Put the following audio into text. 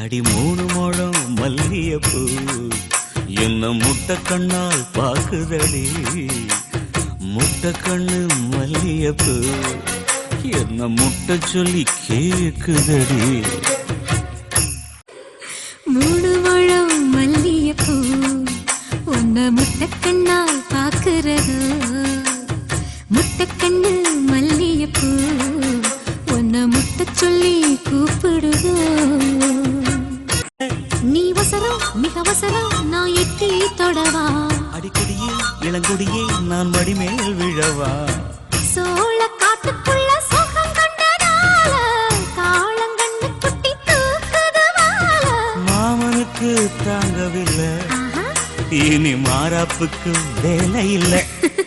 அடி மூணு முழம் மல்லியப்பூ என்ன முட்டை கண்ணால் பாக்குதடி. முட்டை கண்ணு மல்லியப்பூ என்ன முட்டை சொல்லி கேக்குதடி. மூணு முழம் மல்லியப்பூ ஒன்ன முட்டை கண்ணால் பாக்குறது. முட்டை கண்ணு நீ வசரம் மிக அவசரம் நான் எட்டி தொடவா. அடிக்கடியே இளங்கொடியே நான் மடிமேல் விழவா. சோழ காட்டுக்குள்ள சுகம் கண்டதால காளங்கண்ணு குட்டி தூக்குது வாழ மாமனுக்கு தாங்கவில்லை. இனி மாறாப்புக்கு வேலை இல்லை.